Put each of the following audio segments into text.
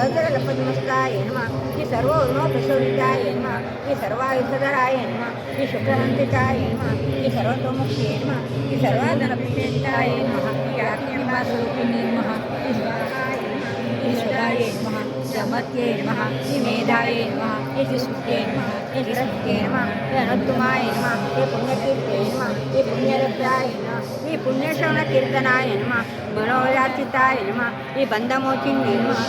सहस्रलपद्मस्ताय नमः श्री सर्वोर्णोपशोभिताय नमः श्री सर्वायुधराय नमः श्री शुक्रहंसिताय नमः श्री सर्वतोमुख्ये नमः श्री सर्वाधनप्रियन्ताय नमः श्री आत्म्यम्बास्वरूपिणे नमः श्री स्वाहाय नमः श्री सुधाय नमः चमत्ये नमः श्रीमेधाये नमः हे श्रीसुत्ये नमः हे श्रीसुत्ये नमः हे अनुत्तमाय नमः हे पुण्यकीर्ते नमः हे पुण्यरभ्याय नमः हे पुण्यश्रवणकीर्तनाय नमः मनोरार्चिताय नमः हे बन्धमोचिन्ये नमः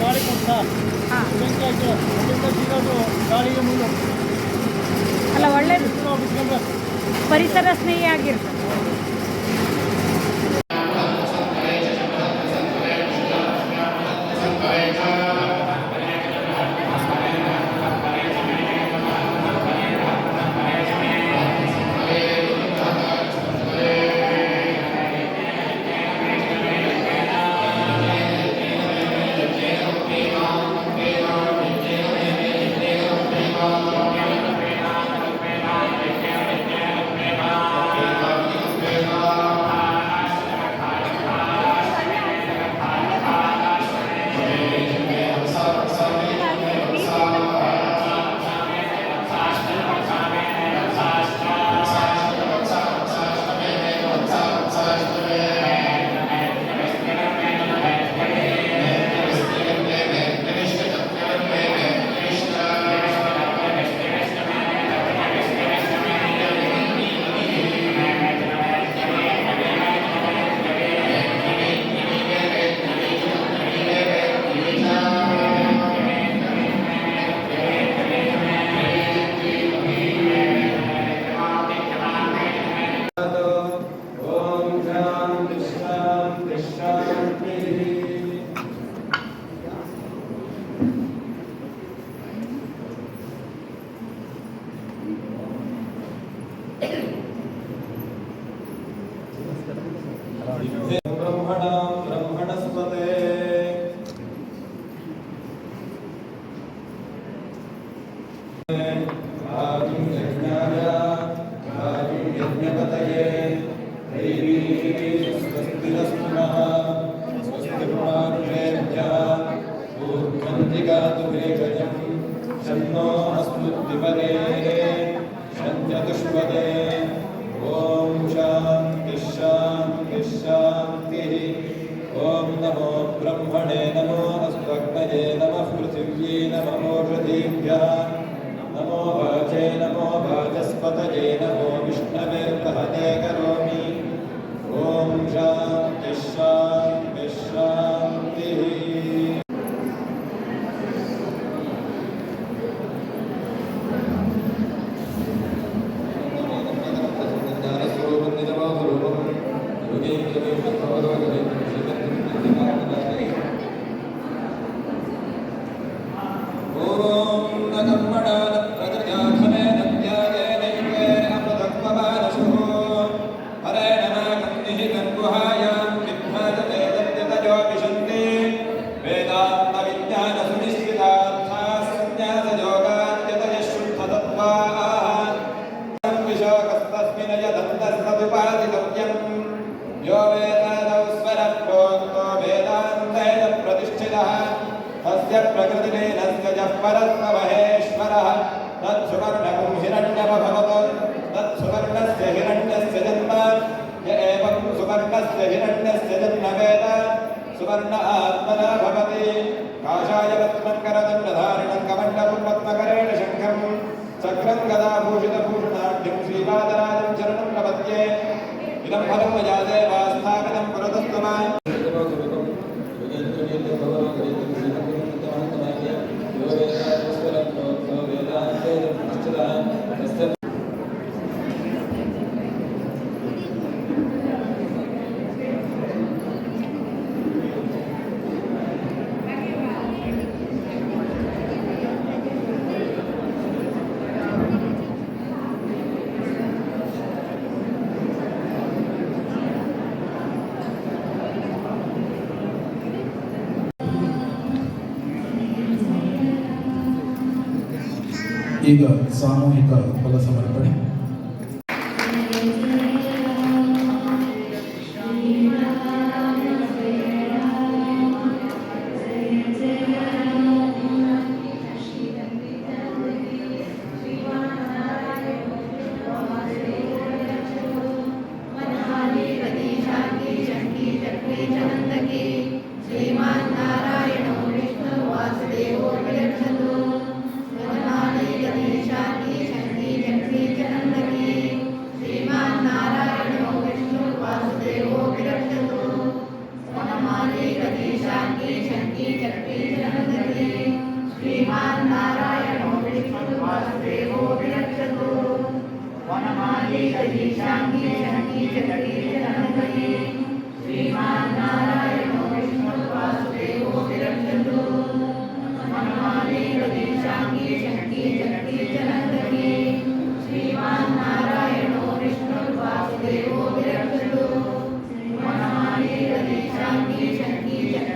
ಗಾಳಿ ಅಲ್ಲ ಒಳ್ಳೆಯದು ಪರಿಸರ ಸ್ನೇಹಿ ಆಗಿರ್ತದೆ. Yeah. ब्रह्मदम जादे वास्थापितं पुरतस्तमाय ಈಗ ಸಾಮೂಹಿಕ ಫಲ ಸಮರ್ಪಣೆ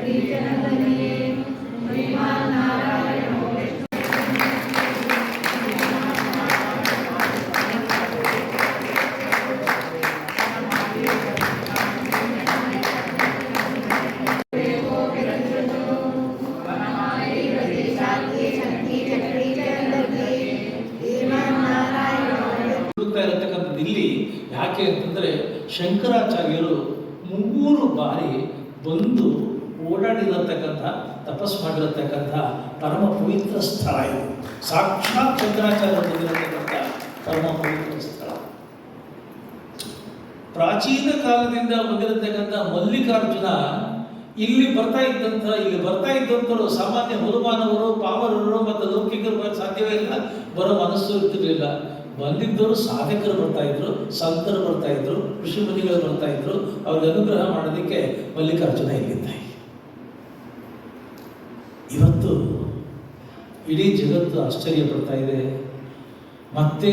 शङ्की ಸಾಕ್ಷಾತ್ ಶಂಕರಾಚಾರ್ಯ ಬಂದಿರತಕ್ಕಂಥ ಪರಮ ಪವಿತ್ರ ಸ್ಥಳ ಪ್ರಾಚೀನ ಕಾಲದಿಂದ ಬಂದಿರತಕ್ಕಂಥ ಮಲ್ಲಿಕಾರ್ಜುನ ಇಲ್ಲಿ ಬರ್ತಾ ಇದ್ದಂಥ, ಇಲ್ಲಿ ಬರ್ತಾ ಇದ್ದಂಥವರು ಸಾಮಾನ್ಯ ಮುಲುಮಾನವರು ಪಾಮರರು ಮತ್ತು ಲೌಕಿಕರು ಬರೋಕ್ಕೆ ಸಾಧ್ಯವೇ ಇಲ್ಲ. ಬರೋ ಮನಸ್ಸು ಇರ್ತಿರ್ಲಿಲ್ಲ. ಬಂದಿದ್ದವರು ಸಾಧಕರು ಬರ್ತಾ ಇದ್ರು, ಸಂತರು ಬರ್ತಾ ಇದ್ರು, ಋಷಿ ಮುನಿಗಳು ಬರ್ತಾ ಇದ್ರು. ಅವ್ರಿಗೆ ಅನುಗ್ರಹ ಮಾಡೋದಕ್ಕೆ ಮಲ್ಲಿಕಾರ್ಜುನ ಇಲ್ಲಿದ್ದ ಇವತ್ತು ಇಡೀ ಜಗತ್ತು ಆಶ್ಚರ್ಯ ಪಡ್ತಾ ಇದೆ. ಮತ್ತೆ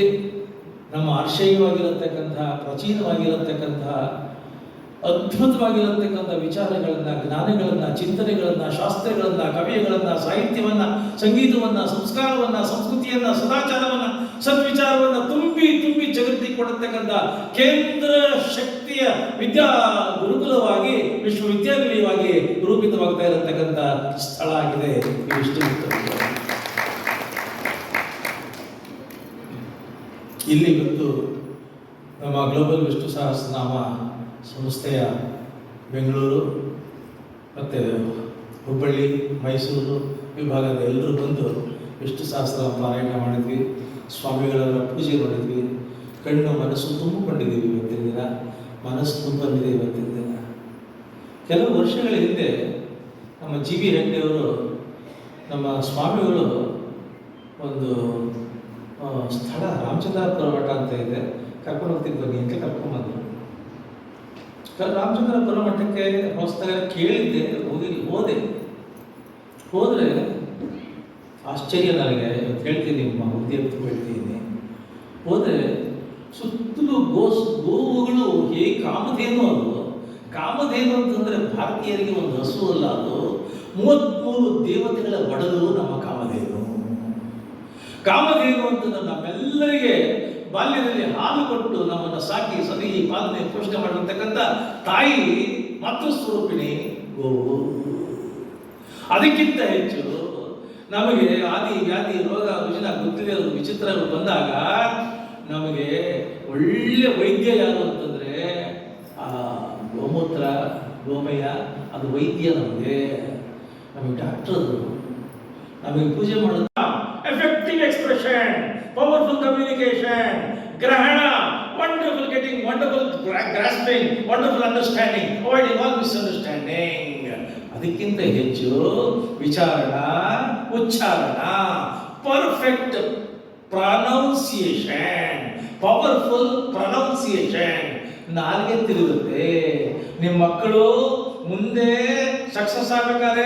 ನಮ್ಮ ಆಶಯವಾಗಿರತಕ್ಕಂತಹ ಪ್ರಾಚೀನವಾಗಿರತಕ್ಕಂತಹ ಅದ್ಭುತವಾಗಿರತಕ್ಕಂಥ ವಿಚಾರಗಳನ್ನು, ಜ್ಞಾನಗಳನ್ನು, ಚಿಂತನೆಗಳನ್ನು, ಶಾಸ್ತ್ರಗಳನ್ನು ಕವಿಯಗಳನ್ನು ಸಾಹಿತ್ಯವನ್ನು, ಸಂಗೀತವನ್ನು, ಸಂಸ್ಕಾರವನ್ನು, ಸಂಸ್ಕೃತಿಯನ್ನು, ಸದಾಚಾರವನ್ನು, ಸದ್ವಿಚಾರವನ್ನು ತುಂಬಿ ತುಂಬಿ ಜಗತ್ತಿಗೆ ಕೊಡತಕ್ಕಂಥ ಕೇಂದ್ರ ಶಕ್ತಿಯ ವಿದ್ಯಾ ಗುರುಕುಲವಾಗಿ, ವಿಶ್ವವಿದ್ಯಾನಿಲಯವಾಗಿ ರೂಪಿತವಾಗ್ತಾ ಇರತಕ್ಕಂಥ ಸ್ಥಳ ಆಗಿದೆ. ವಿಷ್ಣುಗುಪ್ತ ಇಲ್ಲಿ ಇವತ್ತು ನಮ್ಮ ಗ್ಲೋಬಲ್ ವಿಷ್ಣು ಸಹಸ್ರನಾಮ ಸಂಸ್ಥೆಯ ಬೆಂಗಳೂರು ಮತ್ತು ಹುಬ್ಬಳ್ಳಿ, ಮೈಸೂರು ವಿಭಾಗದ ಎಲ್ಲರೂ ಬಂದು ವಿಷ್ಣು ಸಹಸ್ರ ಪಾರಾಯಣ ಮಾಡಿದ್ವಿ ಸ್ವಾಮಿಗಳೆಲ್ಲ ಪೂಜೆ ಮಾಡಿದ್ವಿ, ಕಣ್ಣು ಮನಸ್ಸು ತುಂಬಿಕೊಂಡಿದ್ದೀವಿ ಇವತ್ತಿನ ದಿನ, ಮನಸ್ಸು ತುಂಬಿದೆ ಇವತ್ತಿನ ದಿನ. ಕೆಲವು ವರ್ಷಗಳ ಹಿಂದೆ ನಮ್ಮ ಜಿ ಬಿ ಹೆಗ್ಡೆಯವರು ನಮ್ಮ ಸ್ವಾಮಿಗಳು ಒಂದು ಸ್ಥಳ ರಾಮಚಂದ್ರಾಪುರ ಮಠ ಅಂತ ಇದೆ. ಕರ್ಕೊಂಡು ಹೋಗ್ತಿದ್ದು ಬನ್ನಿ ಅಂತ ಕರ್ಕೊಂಡ್ಬಂದರು ರಾಮಚಂದ್ರಾಪುರ ಮಠಕ್ಕೆ ಹೊಸದಾಗ ಕೇಳಿದ್ದೆ ಹೋಗಿ ಹೋದೆ ಹೋದರೆ, ಆಶ್ಚರ್ಯ ನನಗೆ ಹೇಳ್ತೀನಿ, ನಿಮ್ಮ ಉದ್ಯೋಗ ಹೇಳ್ತೀನಿ. ಹೋದರೆ, ಸುತ್ತಲೂ ಗೋಸ್, ಗೋವುಗಳು, ಹೇಗೆ ಕಾಮಧೇನು ಅದು. ಕಾಮಧೇನು ಅಂತಂದರೆ ಭಾರತೀಯರಿಗೆ ಒಂದು ಹಸು ಅಲ್ಲ ಅದು. ಮೂವತ್ತ್ಮೂರು ದೇವತೆಗಳ ಒಡಲು ನಮ್ಮ ಕಾಮಧೇನು. ಕಾಮಧೇನು ನಮ್ಮೆಲ್ಲರಿಗೆ ಬಾಲ್ಯದಲ್ಲಿ ಹಾಲು ಕೊಟ್ಟು ನಮ್ಮನ್ನು ಸಾಕಿ ಸರಿ ಪಾಲನೆ ಪೋಷಣೆ ಮಾಡಿರ್ತಕ್ಕಂಥ ತಾಯಿ ಮತ್ತು ಸ್ವರೂಪಿಣಿ ಗೋವು. ಅದಕ್ಕಿಂತ ಹೆಚ್ಚು ನಮಗೆ ಆದಿ ವ್ಯಾಧಿ ರೋಗ ರುಜಿನ ಗೊತ್ತಿದೆ ವಿಚಿತ್ರಗಳು ಬಂದಾಗ ನಮಗೆ ಒಳ್ಳೆ ವೈದ್ಯ ಯಾರು ಅಂತಂದ್ರೆ, ಆ ಗೋಮೂತ್ರ, ಗೋಮಯ, ಅದು ವೈದ್ಯ ನಮಗೆ. ನಮಗೆ ಡಾಕ್ಟರ್ ನಮಗೆ ಪೂಜೆ ಮಾಡೋದು ಎಕ್ಸ್ಪ್ರೆಷನ್ ಪವರ್ಫುಲ್ ಕಮ್ಯುನಿಕೇಶನ್ ಗ್ರಹಣ wonderful getting wonderful grasping wonderful understanding avoiding all misunderstanding ಅದಕ್ಕಿಂತ ಹೆಚ್ಚು ವಿಚಾರಣ ಉಚ್ಚಾರಣ ಪರ್ಫೆಕ್ಟ್ ಪ್ರನೌನ್ಸಿಯೇಷನ್ ಪವರ್ಫುಲ್ ಪ್ರನೌನ್ಸಿಯೇಷನ್ ನಾಲ್ಗೆ ತಿರುಗುತ್ತೆ ನಿಮ್ಮ ಮಕ್ಕಳು ಮುಂದೆ ಸಕ್ಸಸ್ ಆಗಬೇಕಾದ್ರೆ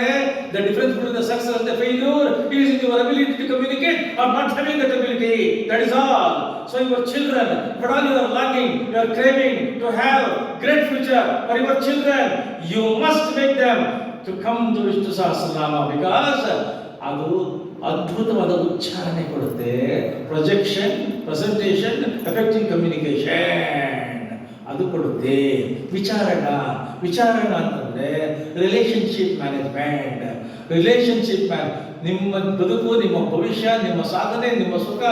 the difference between the success and the failure is in your ability to communicate or not having that ability that is all so your children but all your longing you are craving to have great future for your children you must make them to come to Vishnu Sahasranama because ಅದು ಅದ್ಭುತವಾದ ಉಚ್ಚಾರಣೆ ಕೊಡುತ್ತೆ. Projection presentation affecting communication ಅದು ಕೊಡುತ್ತೆ. ವಿಚಾರಣ. ವಿಚಾರಣ ಅಂತಂದರೆ relationship management relationship man ನಿಮ್ಮ ಬದುಕು, ನಿಮ್ಮ ಭವಿಷ್ಯ, ನಿಮ್ಮ ಸಾಧನೆ, ನಿಮ್ಮ ಸುಖ,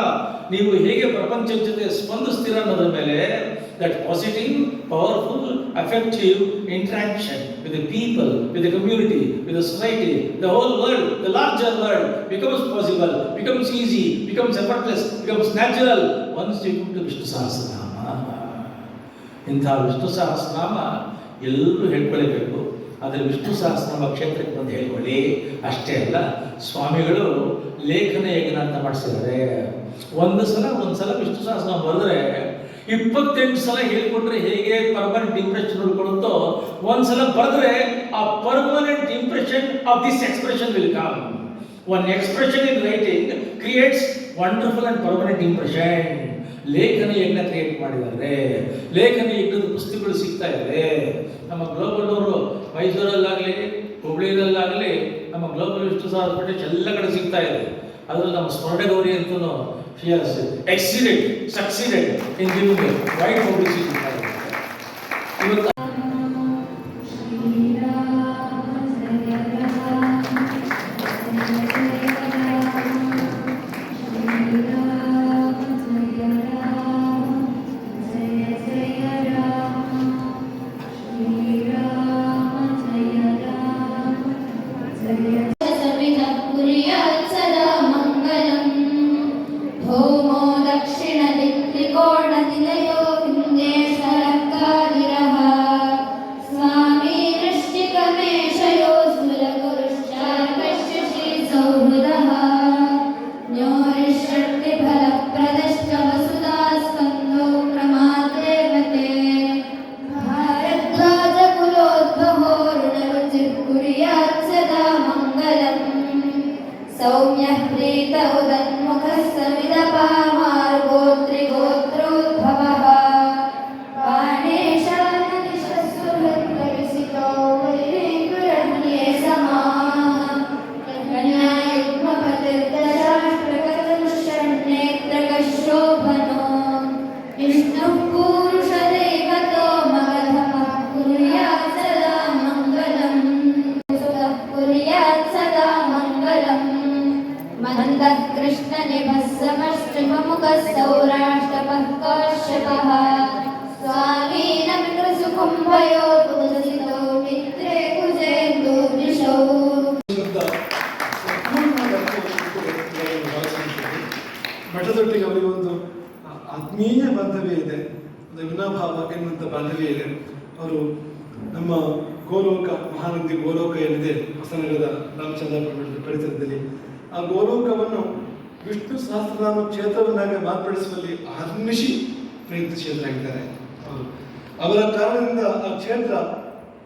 ನೀವು ಹೇಗೆ ಪ್ರಪಂಚದ ಜೊತೆ ಸ್ಪಂದಿಸ್ತೀರ ಅನ್ನೋದ್ರ ಮೇಲೆ that positive powerful affective interaction with people with community with the society the whole world the larger world becomes possible becomes easy becomes effortless becomes natural once you to Vishnu Sahasranama ಇಂಥ ವಿಷ್ಣು ಸಹಸ್ರನಾಮ ಎಲ್ಲರೂ ಹೇಳ್ಕೊಳ್ಬೇಕು. ಆದರೆ ವಿಷ್ಣು ಸಹಸ್ರನಾಮ ಕ್ಷೇತ್ರಕ್ಕೆ ಬಂದು ಹೇಳ್ಕೊಳ್ಳಿ. ಅಷ್ಟೇ ಅಲ್ಲ, ಸ್ವಾಮಿಗಳು ಲೇಖನ ಯಜ್ಞ ಮಾಡಿಸಿದ್ದಾರೆ. ಒಂದು ಸಲ ಒಂದು ಸಲ ವಿಷ್ಣು ಸಹಸ್ರನಾಮ ಬರೆದ್ರೆ ಇಪ್ಪತ್ತೆಂಟು ಸಲ ಹೇಳ್ಕೊಟ್ರೆ ಹೇಗೆ ಪರ್ಮನೆಂಟ್ ಇಂಪ್ರೆಷನ್ ಉಳ್ಕೊಳ್ಳುತ್ತೋ ಒಂದ್ಸಲ ಬರೆದ್ರೆ ಆ permanent impression of this expression will come on expression in writing creates wonderful and permanent impression ಲೇಖನ ಯಜ್ಞ ಕ್ರಿಯೇಟ್ ಮಾಡಿದ್ದಾರೆ. ಲೇಖನ ಯಜ್ಞದ ಪುಸ್ತಕಗಳು ಸಿಗ್ತಾ ಇದೆ ನಮ್ಮ ಗ್ಲೋಬಲ್ ಅವರು ಮೈಸೂರಲ್ಲಾಗಲಿ ಹುಬ್ಳಿಯಲ್ಲಾಗಲಿ ನಮ್ಮ ಗ್ಲೋಬಲ್ ವಿಷ್ಣು ಹಾಸ್ಪಿಟಲ್ ಎಲ್ಲ ಕಡೆ ಸಿಗ್ತಾ ಇದೆ. ಅದರಲ್ಲಿ ನಮ್ಮ ಸ್ಮರಣೆ ಗೌರಿ ಅಂತೂ ಶಿ ಎಕ್ಸಿಡೆಂಟ್ ಸಕ್ಸಿಡೆಂಟ್ ಇನ್ ದಿ ವೈಟ್ ಪಬ್ಲಿಸಿಟಿ ಇವತ್ತು सौम्यः प्रीत उदन्मुखः सविदपामार्गोत्रिगोत्रोद्भवः ಮಠದೊಟ್ಟಿಗೆ ಅವರಿಗೆ ಒಂದು ಆತ್ಮೀಯ ಬಾಂಧವ್ಯ ಇದೆ, ಒಂದು ವಿನಾಭಾವ ಎನ್ನುವಂಥ ಬಾಂಧವ್ಯ ಇದೆ. ಅವರು ನಮ್ಮ ಗೋಲೋಕ, ಮಹಾನಂದಿ ಗೋಲೋಕ ಏನಿದೆ, ಹೊಸನಗರದ ರಾಮಚಂದ್ರ ಪರಿಸರದಲ್ಲಿ, ಆ ಗೋಲೋಕವನ್ನು ವಿಷ್ಣು ಸಹಸ್ರನಾಮ ಕ್ಷೇತ್ರವನ್ನಾಗಿ ಮಾರ್ಪಡಿಸುವಲ್ಲಿ ಅಹರ್ನಿಶಿ ಪ್ರಯತ್ನಶೀಲರಾಗಿದ್ದಾರೆ ಅವರು ಅವರ ಕಾರಣದಿಂದ ಆ ಕ್ಷೇತ್ರ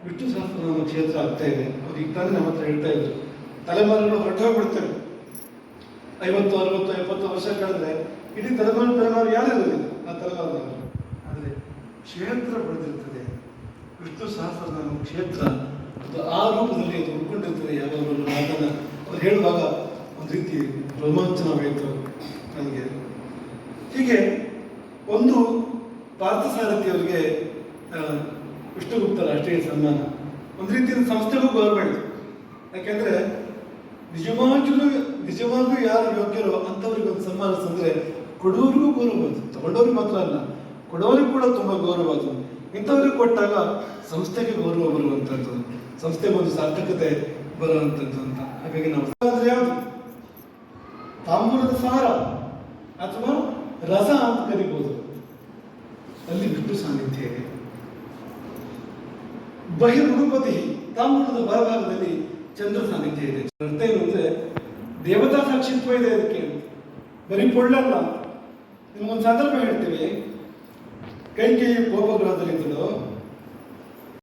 ವಿಷ್ಣು ಸಹಸ್ರನಾಮ ಕ್ಷೇತ್ರ ಆಗ್ತಾ ಇದೆ. ಅವ್ರು ಈಗ ತಾನೇ ನಮ್ಮ ಹತ್ರ ಹೇಳ್ತಾ ಇದ್ರು. ತಲೆಮಾರುಗಳು ಹೊರಟೋಗ್ಬಿಡ್ತವೆ. ಐವತ್ತು, ಅರವತ್ತು, ಎಪ್ಪತ್ತು ವರ್ಷ ಕಳೆದ್ರೆ ಇಡೀ ತಲೆಮಾರು ತಲೆಮಾರು ಯಾರಿರಲಿಲ್ಲ ಆ ತಲೆಮಾರಿನವರು. ಆದರೆ ಕ್ಷೇತ್ರ ಬೆಳೆದಿರ್ತದೆ ವಿಷ್ಣು ಸಹಸ್ರನಾಮ ಕ್ಷೇತ್ರ ಅದು ಆ ರೂಪದಲ್ಲಿ ಅದು ಉಳ್ಕೊಂಡಿರ್ತದೆ ಯಾವಾಗಲೂ ಅದನ್ನು ಅವ್ರು ಹೇಳುವಾಗ ಒಂದು ರೀತಿ ರೋಮಾಂಚನವಾಯಿತು ನನಗೆ. ಹೀಗೆ ಒಂದು ಪಾರ್ಥಸಾರಥಿಯವರಿಗೆ ವಿಷ್ಣುಗುಪ್ತ ರಾಷ್ಟ್ರೀಯ ಸನ್ಮಾನ. ಒಂದು ರೀತಿಯ ಸಂಸ್ಥೆಗೂ ಗೌರ್ಮೆಂಟ್ ಯಾಕೆಂದ್ರೆ ನಿಜವಾಗಿಯೂ ನಿಜವಾಗಿಯೂ ಯಾರು ಯೋಗ್ಯರೋ ಅಂಥವ್ರಿಗೆ ಒಂದು ಸನ್ಮಾನ ಅಂದರೆ ಕೊಡೋರಿಗೂ ಗೌರವ ತಗೊಂಡವ್ರಿಗೆ ಮಾತ್ರ ಅಲ್ಲ, ಕೊಡೋರಿಗೂ ಕೂಡ ತುಂಬಾ ಗೌರವ ಅದು ಇಂಥವ್ರಿಗೆ ಕೊಟ್ಟಾಗ ಸಂಸ್ಥೆಗೆ ಗೌರವ ಬರುವಂಥದ್ದು, ಸಂಸ್ಥೆಗೆ ಒಂದು ಸಾರ್ಥಕತೆ ಬರುವಂಥದ್ದು ಅಂತ. ಹಾಗಾಗಿ ನಾವು ಅಂದ್ರೆ ಯಾವುದು? ತಾಂಬೂಲದ ಸಾರ ಅಥವಾ ರಸ ಅಂತ ಕರಿಬಹುದು ಅಲ್ಲಿ ವಿಷ್ಣು ಸಾನ್ನಿಧ್ಯ ಇದೆ. ಬಹಿರ್ಗುಣಪತಿ ತಾಮ್ರದ ಬಲಭಾಗದಲ್ಲಿ ಚಂದ್ರ ಸಾನ್ನಿಧ್ಯ ಇದೆ. ಅರ್ಥ ಏನು ದೇವತಾ ಸಾಕ್ಷಿತ್ವ ಇದೆ ಅದಕ್ಕೆ. ಬರೀ ಪೊಳ್ಳಲ್ಲ ನಿಮ್ಗೊಂದು ಸಂದರ್ಭ ಹೇಳ್ತೀವಿ. ಕೈಕೇಯಿ ಕೈ ಗೋಪಗೃಹದಲ್ಲಿದ್ದಳು